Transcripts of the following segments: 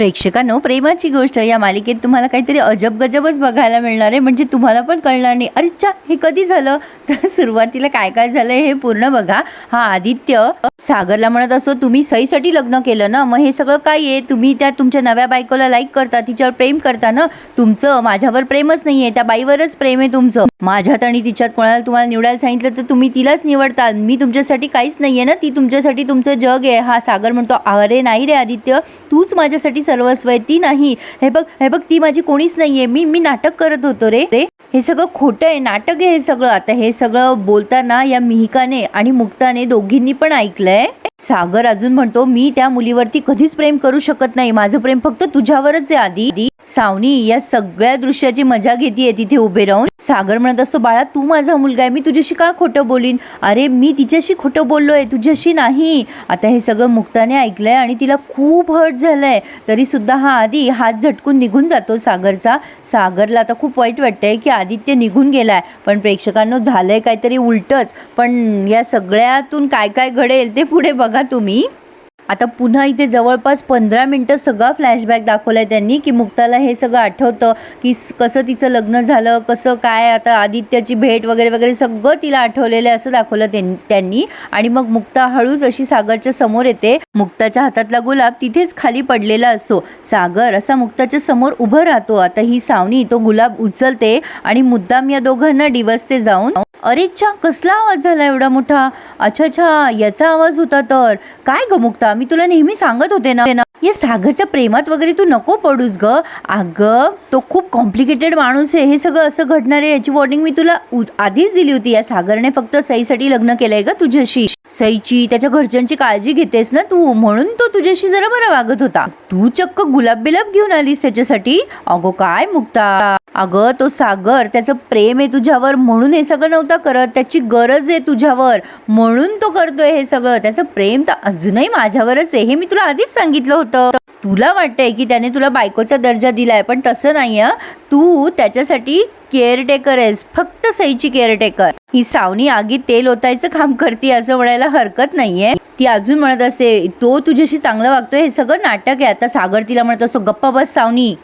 प्रेक्षकांनो प्रेमाची गोष्ट या मालिकेत तुम्हाला काहीतरी अजब गजबच बघायला मिळणार आहे. म्हणजे तुम्हाला पण कळणार नाही. अरे चा हे कधी झालं? तर सुरुवातीला काय काय झालं हे पूर्ण बघा. हा आदित्य सागरला म्हणत असतो तुम्ही सईसाठी लग्न केलं ना? मग हे सगळं काय आहे? तुम्ही त्या तुमच्या नव्या बायकोला लाईक करता तिच्यावर प्रेम करता ना? तुमचं माझ्यावर प्रेमच नाही आहे त्या बाईवरच प्रेम आहे तुमचं. माझ्यात आणि तिच्यात कोणाला तुम्हाला निवडायला सांगितलं तर तुम्ही तिलाच निवडता मी तुमच्यासाठी काहीच नाही आहे ना. ती तुमच्यासाठी तुमचं जग आहे. हा सागर म्हणतो अरे नाही रे आदित्य तूच माझ्यासाठी सर्वस्व आहे. ती नाही. हे बघ हे बघ ती माझी कोणीच नाही आहे मी मी नाटक करत होतो रे. रे हे सगळं खोटं आहे. नाटक आहे हे सगळं. आता हे सगळं बोलताना या मिहिकाने आणि मुक्ताने दोघींनी पण ऐकलंय. सागर अजून म्हणतो मी त्या मुलीवरती कधीच प्रेम करू शकत नाही. माझं प्रेम फक्त तुझ्यावरच आहे आधी. सावनी या सगळ्या दृश्याची मजा घेतीये तिथे उभे राहून. सागर म्हणत असतो बाळा तू माझा मुलगा आहे. मी तुझ्याशी का खोटं बोलीन? अरे मी तिच्याशी खोटं बोललोय. तुझ्याशी नाही. आता हे सगळं मुक्ताने ऐकलंय आणि तिला खूप हर्ट झालंय. तरी सुद्धा हा आधी हात झटकून निघून जातो सागरचा. सागरला आता खूप वाईट वाटतंय की आदित्य निघून गेलाय. पण प्रेक्षकांनो झालंय काहीतरी उलटच. पण या सगळ्यातून काय काय घडेल ते पुढे बघ. तुम्ही. आता पुन्हा इथे जवळपास पंधरा मिनटं सगळा फ्लॅशबॅक दाखवलाय त्यांनी की मुक्ताला हे सगळं आठवतं की कसं तिचं लग्न झालं कसं काय आता आदित्याची भेट वगैरे वगैरे सगळं तिला आठवलेलं आहे असं दाखवलं त्यांनी. आणि मग मुक्ता हळूच अशी सागरच्या समोर येते. मुक्ताच्या हातातला गुलाब तिथेच खाली पडलेला असतो. सागर असा मुक्ताच्या समोर उभं राहतो. आता ही सावनी तो गुलाब उचलते आणि मुद्दाम या दोघांना डिवसते जाऊन अरे चा कसला आवाज झाला एवढा मोठा? अच्छा अच्छा याचा आवाज होता तर. काय गमुकता मी तुला नेहमी सांगत होते ना ना, या सागरच्या प्रेमात वगैरे तू नको पडूस ग. अगं तो खूप कॉम्प्लिकेटेड माणूस आहे. हे सगळं असं घडणार आहे याची वॉर्निंग मी तुला आधीच दिली होती. या सागरने फक्त सईसाठी लग्न केलंय का तुझ्याशी. सईची त्याच्या घरच्यांची काळजी घेतेस ना तू? म्हणून तो तुझ्याशी जरा बरा वागत होता. तू चक्क गुलाब बिलाब घेऊन आलीस त्याच्यासाठी? अगो काय मुक्ता? अगं तो सागर त्याचं प्रेम आहे तुझ्यावर. म्हणून हे सगळं नव्हता करत. त्याची गरज आहे तुझ्यावर. म्हणून तो करतोय हे सगळं. त्याचं प्रेम तर अजूनही माझ्यावरच आहे. हे मी तुला आधीच सांगितलं होतं. तुला वाटतंय की त्याने तुला बायकोचा दर्जा दिलाय पण तसं नाही आहे तू त्याच्यासाठी केअरटेकर आहेस. फक्त सईची केअरटेकर ही सावनी आगीत तेल ओतायचं काम करते असं म्हणायला हरकत नाहीये. ती अजून म्हणत असते तो तुझ्याशी चांगलं वागतोय हे सगळं नाटक आहे. आता सागर तिला म्हणत असतो गप्पा बस सावनी.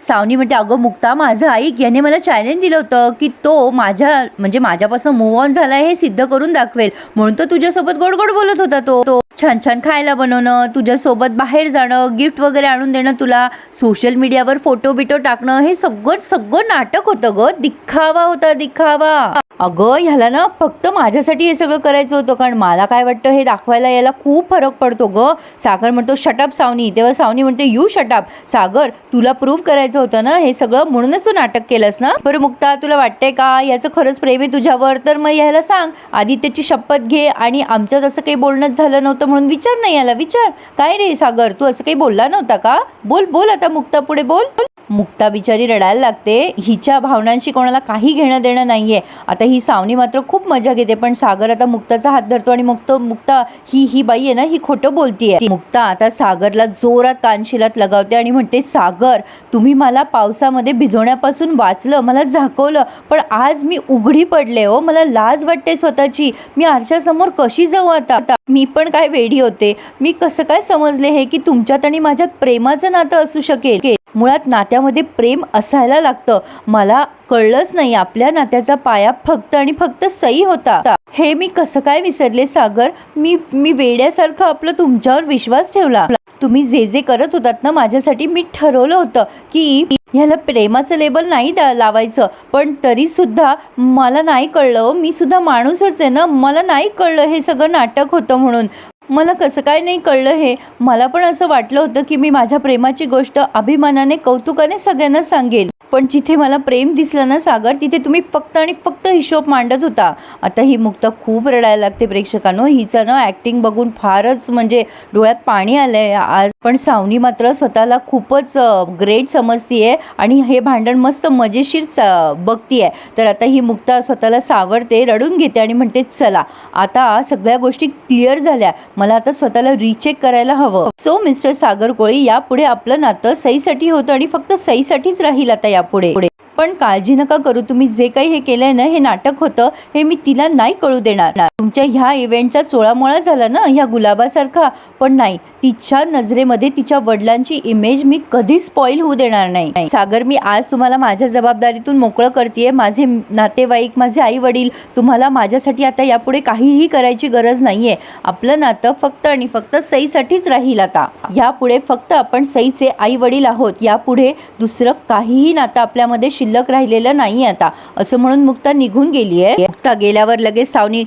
सावनी म्हणते अगं मुक्ता माझं ऐक याने मला चॅलेंज दिलं होतं की तो माझ्या म्हणजे माझ्यापासून मूव ऑन झालाय हे सिद्ध करून दाखवेल. म्हणून तो तुझ्यासोबत गोड गोड बोलत होता तो. तो छान छान खायला बनवणं तुझ्यासोबत बाहेर जाणं गिफ्ट वगैरे आणून देणं तुला सोशल मीडियावर फोटो बिटो टाकणं हे सगळं सगळं नाटक होतं ग. दिखावा होता दिखावा. अगं ह्याला ना फक्त माझ्यासाठी हे सगळं करायचं होतं कारण मला काय वाटतं हे दाखवायला याला खूप फरक पडतो ग. सागर म्हणतो शटअप सावनी. तेव्हा सावनी म्हणते यू शटअप सागर तुला प्रूव्ह करायचं होतं ना हे सगळं म्हणूनच तू नाटक केलंस ना? बरं मुक्ता तुला वाटतंय का याचं खरंच प्रेम आहे तुझ्यावर? तर मग याला सांग. आदित्यची शपथ घे आणि आमच्यात असं काही बोलणंच झालं नव्हतं म्हणून विचार नाही याला विचार. काय रे सागर तू असं काही बोलला नव्हता का? बोल बोल आता मुक्ता पुढे बोल. मुक्ता बिचारी रडायला लागते. हिच्या भावनांशी कोणाला काही घेणं देणं नाहीये. आता ही सावनी मात्र खूप मजा घेते पण सागर आता मुक्ताचा हात धरतो आणि मुक्त मुक्ता ही ही बाई आहे ना ही खोटं बोलतीये. मुक्ता आता सागरला जोरात कानशिलात लगावते आणि म्हणते सागर तुम्ही मला पावसामध्ये भिजवण्यापासून वाचलं मला झाकवलं पण आज मी उघडी पडले हो मला लाज वाटते स्वतःची. मी आरशासमोर कशी जाऊ आता? आता मी पण काय वेडी होते. मी कसं काय समजले हे की तुमच्यात आणि माझ्यात प्रेमाचं नातं असू शकेल? मुळात नात्यामध्ये प्रेम असायला लागतं. मला कळलंच नाही आपल्या नात्याचा पाया फक्त आणि फक्त सई होता. हे मी कसं काय विसरले सागर? मी मी वेड्यासारखं आपलं तुमच्यावर विश्वास ठेवला. तुम्ही जे जे करत होतात ना माझ्यासाठी मी ठरवलं होतं की ह्याला प्रेमाचं लेबल नाही दा लावायचं. पण तरी सुद्धा मला नाही कळलं. मी सुद्धा माणूसच आहे ना. मला नाही कळलं हे सगळं नाटक होतं म्हणून. मला कसं काय नाही कळलं हे. मला पण असं वाटलं होतं की मी माझ्या प्रेमाची गोष्ट अभिमानाने कौतुकाने सगळ्यांना सांगेल. पण जिथे मला प्रेम दिसलं ना सागर तिथे तुम्ही फक्त आणि फक्त हिशोब मांडत होता. आता ही मुक्त खूप रडायला लागते प्रेक्षकांनो. हिचं ना ॲक्टिंग बघून फारच म्हणजे डोळ्यात पाणी आलंय आज. पण सावनी मात्र स्वतःला खूपच ग्रेट समजतीये आणि हे भांडण मस्त मजेशीर च- बघतीये. तर आता ही मुक्ता स्वतःला सावरते रडून घेते आणि म्हणते चला आता सगळ्या गोष्टी क्लिअर झाल्या. मला आता स्वतःला रिचेक करायला हवं. सो मिस्टर सागर कोळी यापुढे आपलं नातं सईसाठी होतं आणि फक्त सईसाठीच राहील आता यापुढे. पण काळजी नका करू तुम्ही जे काही हे केलंय ना हे नाटक होतं हे मी तिला नाही कळू देणार. तुमच्या ह्या इव्हेंटचा चोळामोळा झाला ना ह्या गुलाबासारखा पण नाही. तिच्या नजरेमध्ये तिच्या वडिलांची इमेज मी कधीच स्पॉईल होऊ देणार नाही. सागर मी आज तुम्हाला माझ्या जबाबदारीतून मोकळं करते माझे नातेवाईक माझे आई वडील तुम्हाला माझ्यासाठी आता यापुढे काहीही करायची गरज नाहीये. आपलं नातं फक्त आणि फक्त सईसाठीच राहील आता. यापुढे फक्त आपण सईचे आई वडील आहोत. यापुढे दुसरं काहीही नातं आपल्यामध्ये शिल्लक राहिलेलं नाही आता. असं म्हणून मुक्ता निघून गेली आहे मुक्ता गेल्यावर लगेच सावनी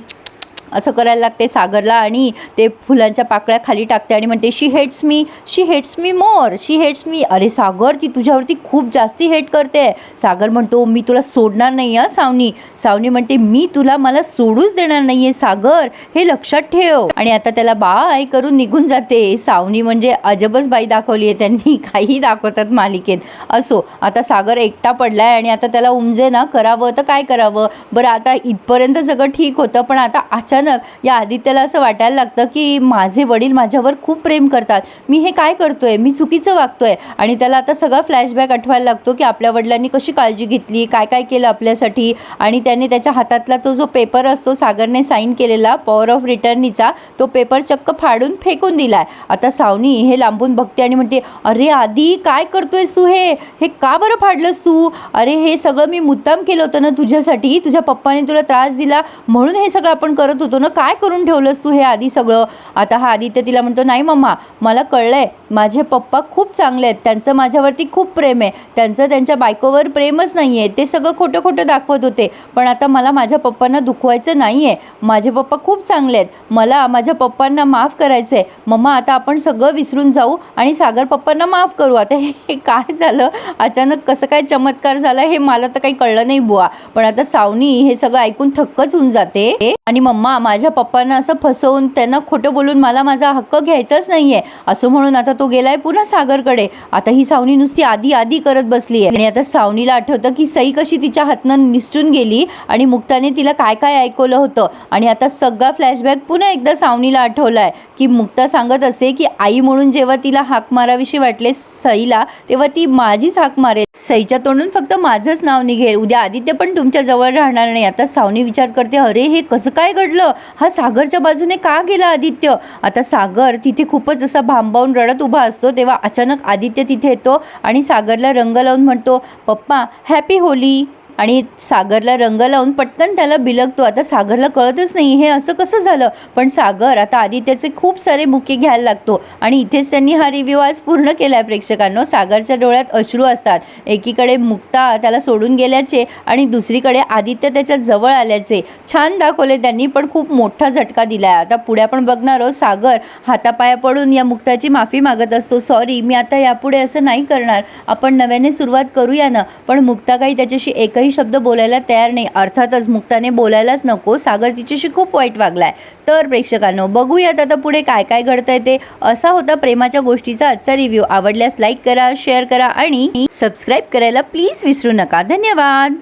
असं करायला लागते सागरला आणि ते फुलांच्या पाकळ्या खाली टाकते आणि म्हणते she hates me she hates me more she hates me अरे सागर ती तुझ्यावरती खूप जास्ती हेट करते. सागर म्हणतो मी तुला सोडणार नाही आहे सावनी. सावनी म्हणते मी तुला मला सोडूच देणार नाही आहे सागर. हे लक्षात ठेव. आणि आता त्याला बाय करून निघून जाते. सावनी म्हणजे अजबच बाई दाखवली आहे त्यांनी. काही दाखवतात मालिकेत. असो आता सागर एकटा पडलाय आणि आता त्याला उमजे ना करावं तर काय करावं? बरं आता इथपर्यंत सगळं ठीक होतं पण आता अचानक या आदित्यला असं वाटायला लागतं की माझे वडील माझ्यावर खूप प्रेम करतात. मी हे काय करतोय? मी चुकीचं वागतोय? आणि त्याला आता सगळा फ्लॅशबॅक आठवायला लागतो की आपल्या वडिलांनी कशी काळजी घेतली काय काय केलं आपल्यासाठी? आणि त्याने त्याच्या हातातला तो जो पेपर असतो सागरने साईन केलेला पॉवर ऑफ रिटर्नीचा तो पेपर चक्क फाडून फेकून दिलाय. आता सावनी हे लांबून बघते आणि म्हणते अरे आधी काय करतोयस तू हे? हे का बरं फाडलंस तू? अरे हे सगळं मी मुद्दाम केलं होतं ना तुझ्यासाठी. तुझ्या पप्पाने तुला त्रास दिला. म्हणून हे सगळं आपण करत होतो. ना? काय करून ठेवलंस तू हे आधी सगळं? आता हा आदित्य तिला म्हणतो नाही मम्मा मला कळलं आहे माझे पप्पा खूप चांगले आहेत. त्यांचं माझ्यावरती खूप प्रेम आहे. त्यांचं त्यांच्या बायकोवर प्रेमच नाही आहे ते सगळं खोटं खोटं दाखवत होते. पण आता मला माझ्या पप्पांना दुखवायचं नाही आहे माझे पप्पा खूप चांगले आहेत. मला माझ्या पप्पांना माफ करायचं आहे मम्मा आता आपण सगळं विसरून जाऊ आणि सागर पप्पांना माफ करू. आता हे काय झालं? अचानक कसं काय चमत्कार झाला हे मला तर काही कळलं नाही बुवा. पण आता सावनी हे सगळं ऐकून थक्कच होऊन जाते. आणि मम्मा माझ्या पप्पांना असं फसवून त्यांना खोटं बोलून मला माझा हक्क घ्यायचाच नाहीये. असं म्हणून आता तो गेलाय पुन्हा सागरकडे. आता ही सावनी नुसती आधी आधी करत बसली आहे आणि आता सावनीला आठवतं की सई कशी तिच्या हातनं निसटून गेली आणि मुक्ताने तिला काय काय ऐकवलं होतं. आणि आता सगळा फ्लॅशबॅक पुन्हा एकदा सावनीला आठवलाय की मुक्ता सांगत असते की आई म्हणून जेव्हा तिला हाक माराविषयी वाटले सईला तेव्हा ती माझीच हाक मारेल. सईच्या तोंडून फक्त माझंच नाव निघेल. उद्या आदित्य पण तुमच्या जवळ राहणार नाही. आता सावनी विचार करते अरे हे कसं काय घडलं? हा सागरच्या बाजूने का गेला आदित्य? आता सागर तिथे खूपच असा भांबावून रडत उभा असतो तेव्हा अचानक आदित्य तिथे येतो आणि सागरला रंग लावून म्हणतो पप्पा हॅपी होली. आणि सागरला रंग लावून पटकन त्याला बिलगतो. आता सागरला कळतच नाही हे असं कसं झालं? पण सागर आता आदित्याचे खूप सारे बुके घ्यायला लागतो आणि इथेच त्यांनी हा रिव्ह्यू आज पूर्ण केला आहे प्रेक्षकांनो. सागरच्या डोळ्यात अश्रू असतात. एकीकडे मुक्ता त्याला सोडून गेल्याचे आणि दुसरीकडे आदित्य त्याच्याजवळ आल्याचे. छान दाखवले त्यांनी पण खूप मोठा झटका दिला आहे आता पुढे आपण बघणार आहोत सागर हातापाया पडून या मुक्ताची माफी मागत असतो. सॉरी मी आता यापुढे असं नाही करणार. आपण नव्याने सुरुवात करूया ना. पण मुक्ता काही त्याच्याशी एकही शब्द बोलायला तयार नाही. अर्थातच मुक्ताने बोलायलाच नको. सागर तिच्याशी खूप वाईट वागलाय. तर प्रेक्षकांनो बघूयात आता पुढे काय काय घडतंय ते. असा होता प्रेमाच्या गोष्टीचा आजचा रिव्ह्यू आवडल्यास लाईक करा शेअर करा आणि सबस्क्राईब करायला प्लीज विसरू नका. धन्यवाद!